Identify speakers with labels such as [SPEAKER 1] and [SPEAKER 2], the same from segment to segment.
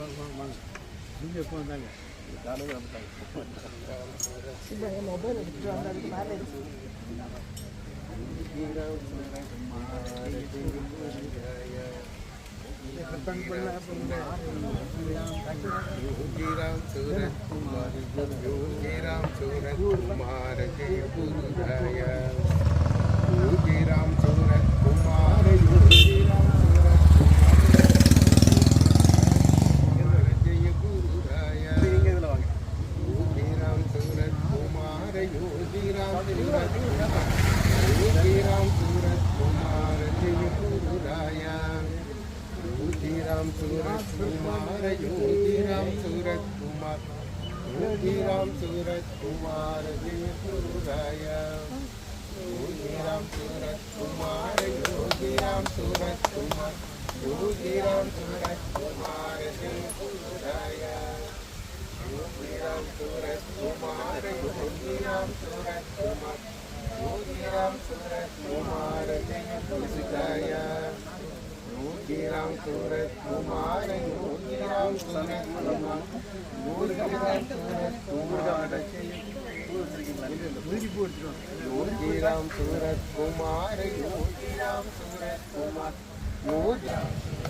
[SPEAKER 1] vâng vâng vâng.
[SPEAKER 2] Đúng như con đang Sebagai mobil lebih drone dari kemarin. ram Surat Kumar Yogiram Surat Kumar ram Surat Kumar Yogiram सूरज योगीराम सूरज कुमार जय गुरुराय योगीराम सूरज कुमार योगीराम सूरज कुमार योगीराम सूरज कुमार जय गुरुराय योगीराम सूरज कुमार योगीराम सूरज कुमार योगीराम सूरज कुमार योगीराम सूरज कुमार योगीराम सूरज कुमार योगीराम सूरज कुमार गुरुराय योगीराम सूरज कुमार योगीराम सूरत कुमार योगीराम सूरत कुमार योगीराम सूरत कुमार योगीराम सूरत कुमार योगीराम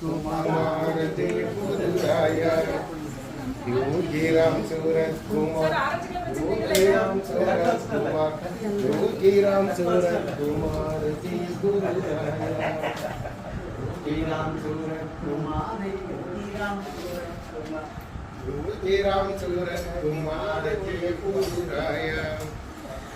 [SPEAKER 2] कुमार जय गुरुराय योगीराम सूरज कुमार योगीराम सूरज कुमार कुमार योगीराम सूरज कुमार योगीराम सूरज कुमार जय गुरुराय योगीराम सूरज कुमार योगीराम सूरज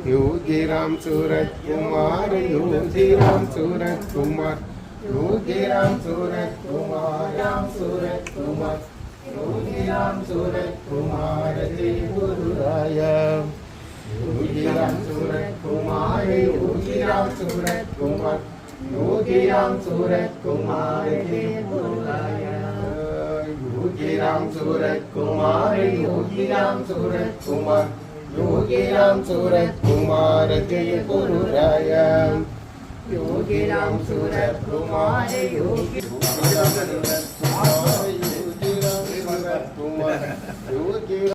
[SPEAKER 2] कुमार योगीराम सूरज कुमार जय गुरुराय योगीराम सूरज कुमार योगीराम सूरज कुमार योगीराम सूरज कुमार राम सूरज कुमार योगीराम सूरज कुमार जय गुरुराय योगीराम सूरज कुमार योगीराम सूरज कुमार योगीराम सूरज कुमार जय गुरुराय योगीराम सूरज कुमार योगीराम सूरज कुमार योगीराम सूरज कुमार जय योगिनां सूरत कुमार योगीराम सूरज कुमार योगिनां सूरज कुमार योगी